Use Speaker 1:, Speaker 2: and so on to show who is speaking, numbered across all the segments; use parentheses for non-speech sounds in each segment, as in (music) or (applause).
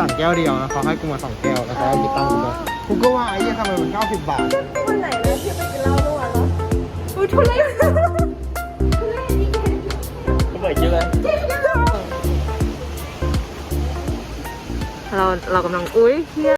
Speaker 1: สั่งแก้วเดียวนะเขาให้กูมาสองแก้วแล้วเขาให้คิดตังค์กูด้วยกูก็ว่าไอ้เหี้ยทำไมมันเก้าสิบบาท
Speaker 2: วันไหนนะที่ไปกินเหล้าเมื่อวานเหรออุ้ยทุเรศทุเรศนี่เห็น
Speaker 1: กูเปิดเยอะเลย
Speaker 2: เราเรากำลังอุ้ยเฮีย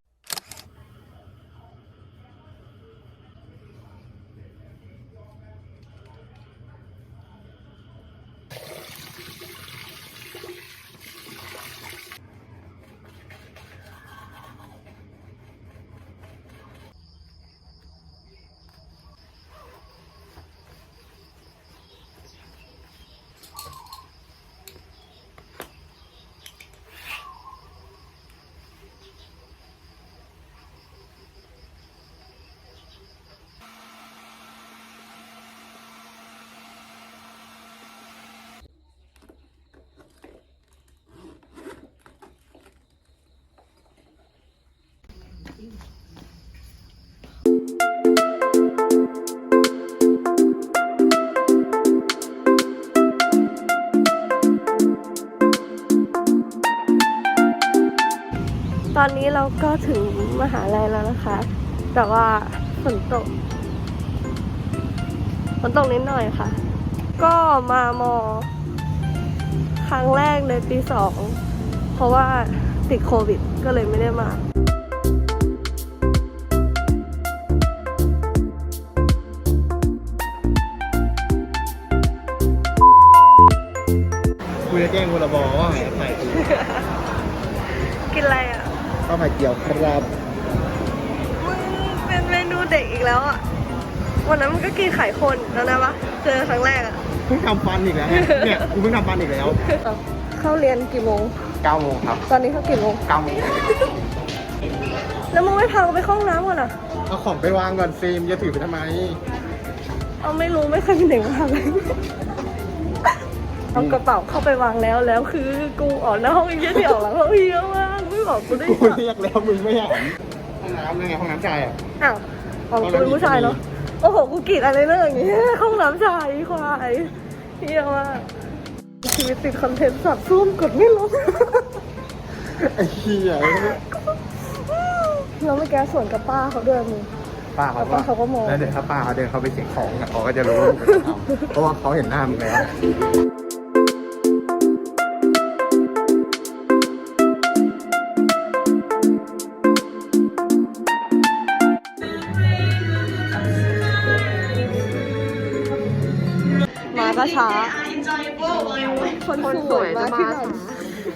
Speaker 2: ตอนนี้เราก็ถึงมหาลัยแล้วนะคะ แต่ว่าฝนตก ฝนตกนิดหน่อยค่ะ ก็มามอ ครั้งแรกในปีสอง เพราะว่าติดโควิดก็เลยไม่ได้มา
Speaker 1: จะแจ้งพรบว่าไงไข่กู
Speaker 2: กินอะไรอะ
Speaker 1: ข้าวไข่เจียวครับ
Speaker 2: มึงเป็นเมนูเด็กอีกแล้วอะ วันนั้นมันก็กินไข่คนแล้วนะปะเจอครั้งแรกอะ
Speaker 1: เพิ่งทำฟันอีกแล้วเนี่ยเนี่ยกูเพิ่งทำฟันอีกแล้ว
Speaker 2: เข้าเรียนกี่โมง
Speaker 1: 9โมงครับ
Speaker 2: ตอนนี้เขากี่โมง
Speaker 1: 9โมง
Speaker 2: แล้วมึงไม่พากูไปเข้าห้องน้ำก่อนอะ
Speaker 1: เอาของไปวางก่อนฟิล์มจะถือไปทำไม
Speaker 2: เอาไม่รู้ไม่เคยมีเด็กวางเลย เอากระเป๋าเข้าไปวางแล้วแล้วคือกูออกหน้าห้องอีกเยอะที่ออกหลังห้องเยอะมากไม่บอกกูได้
Speaker 1: กู
Speaker 2: สัก
Speaker 1: เรียกแล้วมึงไม่อ่านห้องน้ำนั่นไงห้องน้ำชายอะ
Speaker 2: อ้าวของกูเป็นผู้ชายเนาะโอ้โหกูกรีดอะไรเรื่องอย่างงี้ห้องน้ำชายควายเฮียมากชีวิตติดคอนเทนต์สับซุ่มกดไม่ลง
Speaker 1: ไอ้เหี้ย
Speaker 2: เราไม่แก้ส่วนกับป้าเขาด้วยมึง
Speaker 1: ป้าเขา
Speaker 2: ป้าเขาก็มอง
Speaker 1: แล้วเดี๋ยวถ้าป้าเขาเดินเข้าไปเช็คของอะเขาก็จะรู้ว่ามึงเป็นคนทำเพราะว่าเขาเห็นหน้ามึงแล้ว
Speaker 2: คนสวยมาที่ไหน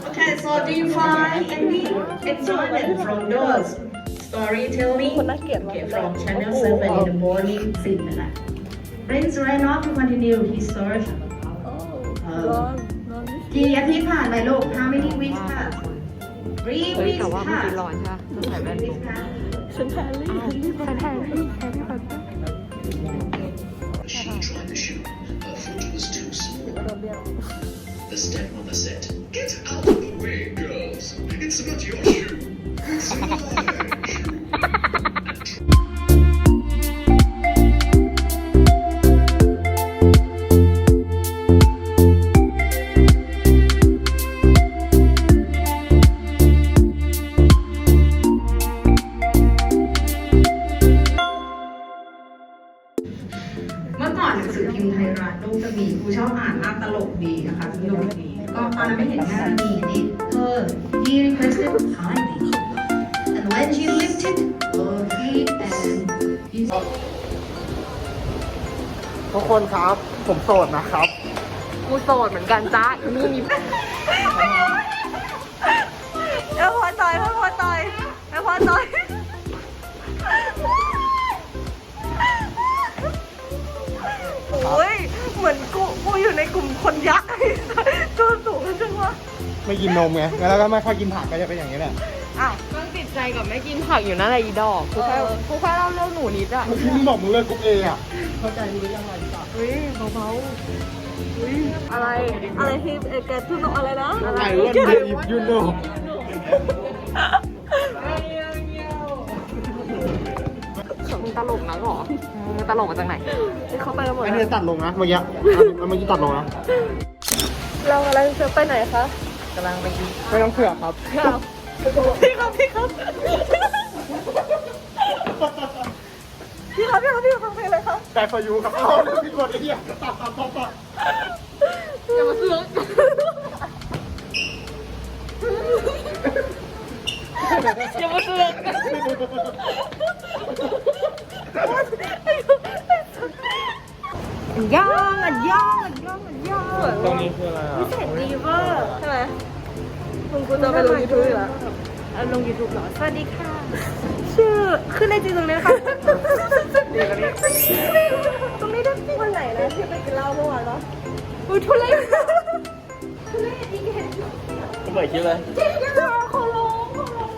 Speaker 3: Okay, so define any enjoyment from those storytelling
Speaker 2: คนน่าเกลียดมาก
Speaker 3: okay, from channel 7 in the morning สิบนั่นแหละ Prince ran off to continue his search
Speaker 2: ร้อนร้อน
Speaker 3: กี่อาทิตย์ผ่านไปลูก How many weeks passed Three
Speaker 4: เฮ้ย
Speaker 3: weeks
Speaker 4: แต่ว่าเมื่อกี้
Speaker 3: passed
Speaker 4: ร้อนใช่ปะต้องใส่แว่น
Speaker 3: Weeks passed
Speaker 2: ฉันแฮร์รี่แฮร์รี่พอตเตอร์
Speaker 5: she tried the shoe. Her foot was too small. The stepmother said, Get out of the way, girls. It's not your shoe. (laughs) It's shoe.
Speaker 3: คะสนุกดีก็ตอนนั้นไม่เห็นหน้ามีนี่เธอ he requested kindly and when she lifted her feet and he
Speaker 1: ทุกคนครับ ผมโสดนะครับ
Speaker 4: กูโสดเหมือนกันจ้าอีนี่มี
Speaker 1: ไม่กินนมไงแล้วก็ไม่ค่อยกินผักก็จะเป็นอย่างนี้แหละ
Speaker 2: อ้าว
Speaker 4: ต้องติดใจกับไม่กินผักอยู่นั่นแหละอีดอกกูแค่
Speaker 2: เออ
Speaker 4: กูแค่เล่าเรื่องหนูนิดอะ
Speaker 1: เมื่อกี้มึงบอกมึงเลิกกรุ๊ปเออะ
Speaker 2: เฮ้ยเบาๆเฮ้ยอะไรอะไรที่เอแกทุนอะไรนะอะไร
Speaker 1: ไอ้วันเดย์ยูโน่
Speaker 4: มึงตลกนะหรอมึงตลกมาจากไหน
Speaker 2: เขาไปกันหมด
Speaker 1: ไอ้
Speaker 2: แล้
Speaker 1: เนี่
Speaker 2: วย
Speaker 1: ตัดลงนะเมื่อกี้เอาเมื่อกี้ตัดลงนะ
Speaker 2: เรากำลังจะไปไหนคะ
Speaker 4: กำลังไปกิน
Speaker 1: ไม่ต้องเสือกครับ
Speaker 2: อ้าวพี่ครับพี่ครับ พี่ครับพี่ครับพี่ครับฟังเพลงอะไรครับ
Speaker 1: แต่พายุครับเอาเลยพี่กดไอ้เหี้ยตัดตัดตัดตัด
Speaker 4: อย่ามาเสือก
Speaker 2: อย่ามาเสือกย่างอะย่างอะย่างอะย่าง
Speaker 1: ตรงนี้คืออะไรอะ
Speaker 2: เสร็จดีเวอร์ใช่ไห มมึงกูจะไปลงยูทูบอยู่แล้วเอาลงยูทูบเหรอ สวัสดีค่ะ ชื่อ ขึ้นในจริงตรงนี้นะคะตรงนี้ได้วันไหนนะที่ไปกินเหล้าเมื่อวานเนาะอุ้ยทุเรศทุเรศอีกเห็น
Speaker 1: กูเปิดคลิปเลย
Speaker 2: จริงจังขอร้องขอร้อง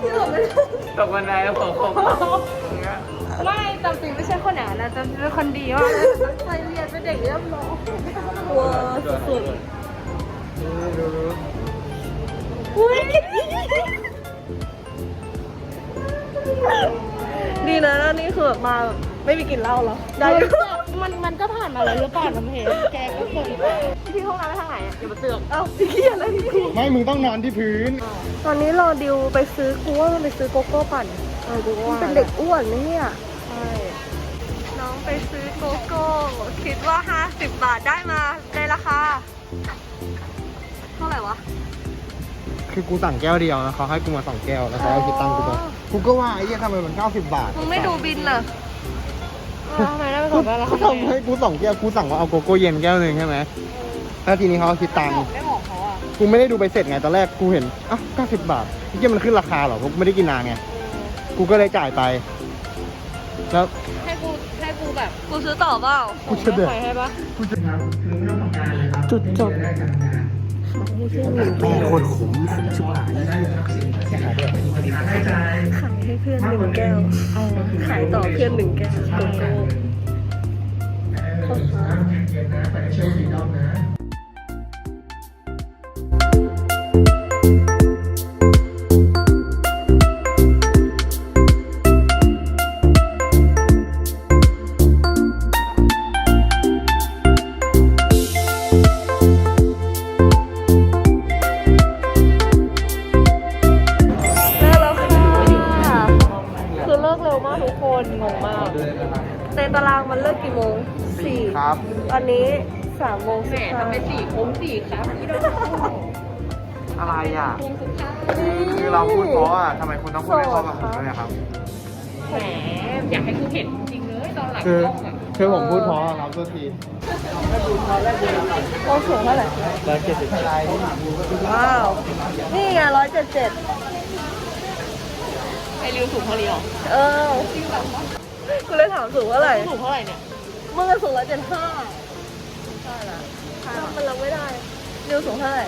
Speaker 2: ที่หลบไม่ได้
Speaker 1: ตกบันไดแล้วผมผม
Speaker 2: ไม่จำจริงไม่ใช่คนอย่างนั้นนะจำเป็นคนดีมากเลยตั้งใจเรียนเป็นเด็กเรียบร้อยว้าวสุดๆอุ้ย ดีนะแล้วนี่คือแบบมาแบบไม่มีกลิ่นเหล้าเหรอ ได้อยู่
Speaker 4: มันมันก็ผ่านมาแล้วหรือเปล่าน้ำเพชรแกก็เคย
Speaker 2: ที่ห้องน้ำไปทางไหนอะ
Speaker 4: อย่ามาเสือก
Speaker 2: เอ้าพี่เกียอะไรพี่ครู
Speaker 1: ไม่ มึงต้องนอนที่พื้น
Speaker 2: ตอนนี้รอดิวไปซื้อกูว่ามันไปซื้อโกโก้ปั่น
Speaker 4: เออดู
Speaker 2: มั
Speaker 4: ว่าน
Speaker 2: เป็นเด็กอ้วนนะเนี่ย
Speaker 4: ใช่
Speaker 2: น้องไปซื้อโกโก้ คิดว่า 50 บาทได้มาในราคาเท่าไหร่วะ
Speaker 1: คือกูสั่งแก้วเดียวนะเขาให้กูมาสองแก้วแล้วเขาเอาคิดตังค์กูไปกูก็ว่าไอ้เหี้ยทำไมมัน90บาท
Speaker 2: มึงไม่ดูบินน่ะ
Speaker 4: ทำไมได้ไป
Speaker 1: กู
Speaker 4: ก่อนแล้ว
Speaker 1: เขาทำให้กูสองแก้วกูสั่งว่าเอาโกโก้เย็นแก้วหนึ่งใช่ไหมแล้วทีนี้เขาเอาคิดตังค์
Speaker 4: ไม่บอกเขาอะ
Speaker 1: กูไม่ได้ดูไปเสร็จไงตอนแรกกูเห็นอะ90บาทไอ้เหี้ยมันขึ้นราคาเหรอกูไม่ได้กินนานไงกูก็เลยจ่ายไปแล้ว
Speaker 4: ให้กูให้กูแบบ
Speaker 2: กูซื้อต่อเปล่า
Speaker 1: กูจะเดือด
Speaker 4: ปล่อยให้ปะ
Speaker 2: จุดจบ
Speaker 1: แม่โคตรขมชิบหาย
Speaker 2: ขายให้เพื่อนหนึ่งแก้วขายต่อเพื่อนหนึ่งแก้วโกโก้ สามโมง
Speaker 4: แหม
Speaker 2: สิบห้า
Speaker 4: ทำไมสี่คุ้มสี่ครับพี่ดอก
Speaker 1: อะไรอะ
Speaker 4: คุ้มสุดท้าย
Speaker 1: คือเราพูดเพราะอะทำไมคุณต้องพูดไม่เพราะกับผมด้วยอะครับ
Speaker 4: แหมอยากให้กูเห็นจริงเลยตอนหลัง
Speaker 1: คือก
Speaker 4: ล้องอะ
Speaker 1: คือผมพูดเพราะอะครับตัวที
Speaker 2: โอ้สูงเท่าไหร่
Speaker 1: ร้อยเจ็ดสิบอะไร
Speaker 2: ว้าว นี่ไงร้อยเจ็ดเจ็ด
Speaker 4: ไอริวสูงเท่านี้หรอ
Speaker 2: เออ กูเลยถามสูงเท่าไหร่
Speaker 4: สูงเท่าไหร่เนี่ย
Speaker 2: มึงก็สูงร้อยเจ็ดห้าใช่ ละมันรับไม่ได้นิวสูงเท่าไหร่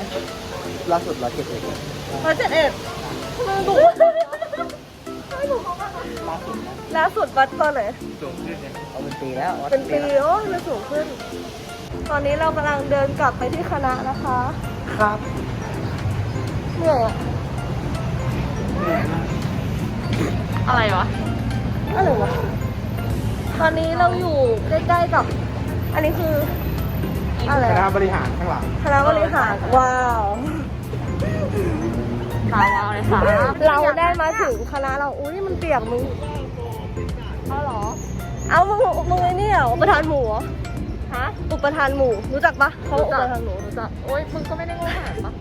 Speaker 1: ล่าสุดร้อยเจ็ดสิบ
Speaker 2: ร้อยเจ็ดเอ็ดทำไมถูกล่าสุดวัดตอนไหน
Speaker 1: สูงขึ้นเนี่ยเอาเป็นปีแล้ว
Speaker 2: เป็นปีโอ้มันสูงขึ้น ตอนนี้เรากำลังเดินกลับไปที่คณะนะคะ
Speaker 1: ครับ
Speaker 2: เหนื่อยอะ
Speaker 4: อะไรวะ
Speaker 2: อะไรวะ ตอนนี้เราอยู่ใกล้ๆกับ อันนี้คือ อะไร
Speaker 1: คณะ
Speaker 2: อะ
Speaker 1: บริหารข้างหลัง
Speaker 2: คณะบริหารว้าว
Speaker 4: สาวเอาเลยค่ะ
Speaker 2: เราได้มาถึงคณะเราอุ้ยมันเปียกมึง
Speaker 4: เอาเหรอ
Speaker 2: เอามึงมึงไอ้นี่เหรออุปทานหมู่เหรอ
Speaker 4: ฮะ
Speaker 2: อุปทานหมู่รู้จักปะเขาอุปทานหมู่
Speaker 4: รู้จักโอ๊ยมึงก็ไม่ได้โง่ขนาดนั้นปะ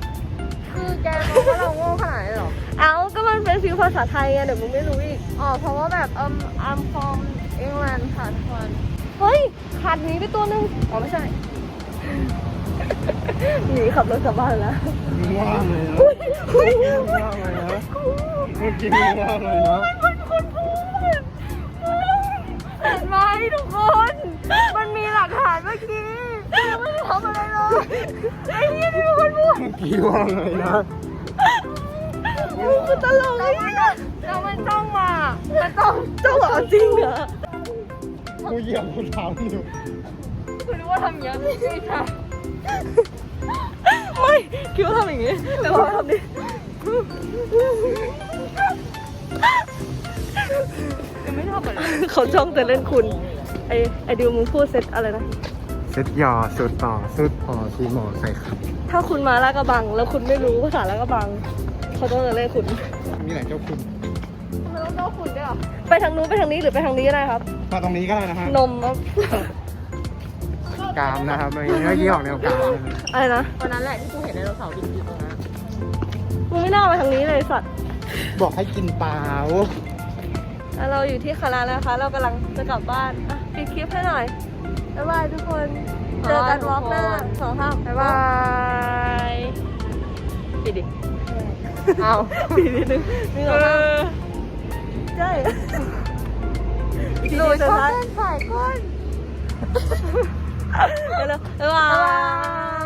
Speaker 4: คือแกมองว่าเราโง่ขนาดนั้นเหรอ
Speaker 2: เอาก็มันเป็นฟิวภาษาไทยไงเดี๋ยวมึงไม่รู้อีก
Speaker 4: อ๋อเพราะว่าแบบเอ่ม I'm from England ค่ะทุกคน
Speaker 2: เฮ้ยขาดหนีไปตัวนึงอ๋อไม่ใช่ หนีขับรถกลับบ้านแล้ว
Speaker 1: ว่างเลยนะ
Speaker 2: อุ้ยอุ้ย
Speaker 1: ว่างเลยนะเมื่อกี้ว่างเลยนะ
Speaker 2: มันคนพูดเห็นไหมทุกคน มันมีหลักฐานเมื่อกี้ยังไม่ได้ทำอะไรเลยไอ้นี่ที่เป็นคนพูด
Speaker 1: เมื่อกี้ว่างเลยนะ
Speaker 2: มึงคือตลกไอ้เนี่ย
Speaker 4: แล้วมันจ้องมา
Speaker 2: มันต้องเจ้าเหรอจริงเหรอ
Speaker 1: กูเหยียบกูเท้าอยู่
Speaker 4: คือรู้ ว่าทำเยอะไม่ใช่
Speaker 2: ไม่คิดว่าทำอย่างงี้แต่ว่าทำดิ
Speaker 4: ยังไม่ทำอะไร
Speaker 2: เขาจ้องแต่เล่นคุณ ไอไอดิวมึงพูดเซตอะไรนะ
Speaker 1: เซ็ตยอสุดต่อสุดพอชีหมอใส่ครับ
Speaker 2: ถ้าคุณมาลาดกระบัง แล้วคุณไม่รู้ภาษาลาดกระบัง เขาต้องเล่นขุน
Speaker 1: มีไหนเจ้าคุณ
Speaker 4: ทำไมต้องเจ้าคุณด้วยอะ
Speaker 2: ไปทางนู้นไปทางนี้หรือไปทางนี้ก็ได้ครับ
Speaker 1: มาตรงนี้ก็ได้นะฮะ
Speaker 2: นมครับ
Speaker 1: กามนะครับเมื่อกี้ออกแนวกาม
Speaker 2: อะไรนะ
Speaker 4: วันนั้นแหละที่กูเห็นไดโนเสาร์บินอยู่ตรงนั้น
Speaker 2: มึงไม่น่าไปทางนี้เลยสัตว์
Speaker 1: บอกให้กินเปล่า
Speaker 2: แล้วเราอยู่ที่คณะนะคะ เรากำลังจะกลับบ้านอะปิดคลิปให้หน่อยบ๊ายบายทุกคน เจอกันวอล์กหน้าสองท่า
Speaker 4: บ๊ายบายปิดดิเอา
Speaker 2: ปีนิดนึงมีสองท่าใช่
Speaker 4: หนูชอบเล่นสายก้น
Speaker 2: เร็วๆบ๊ายบาย